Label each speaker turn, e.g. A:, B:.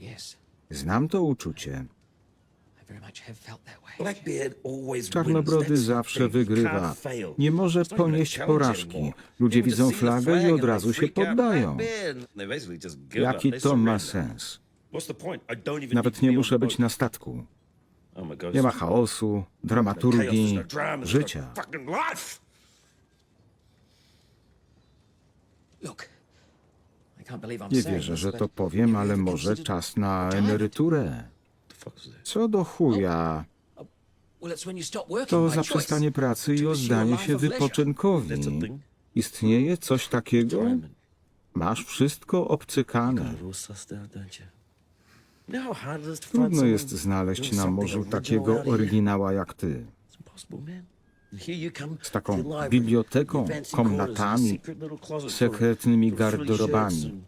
A: Yes,
B: Znam to uczucie.
A: I very much have felt that way.
C: Blackbeard always
B: Czarnobrody zawsze wygrywa. Nie może ponieść porażki. Ludzie widzą flagę
C: flag
B: i od razu się poddają. Jaki to ma sens? Nawet nie muszę być na statku.
C: Oh.
B: Nie ma chaosu, dramaturgii, życia. Nie wierzę, że to powiem, ale może czas na
A: retirement?
B: emeryturę. Co do chuja,
A: working
B: to zaprzestanie pracy i oddanie się wypoczynkowi. Istnieje coś takiego? Masz wszystko obcykane. Trudno jest znaleźć na morzu takiego oryginała jak ty. Z taką biblioteką, komnatami, sekretnymi garderobami.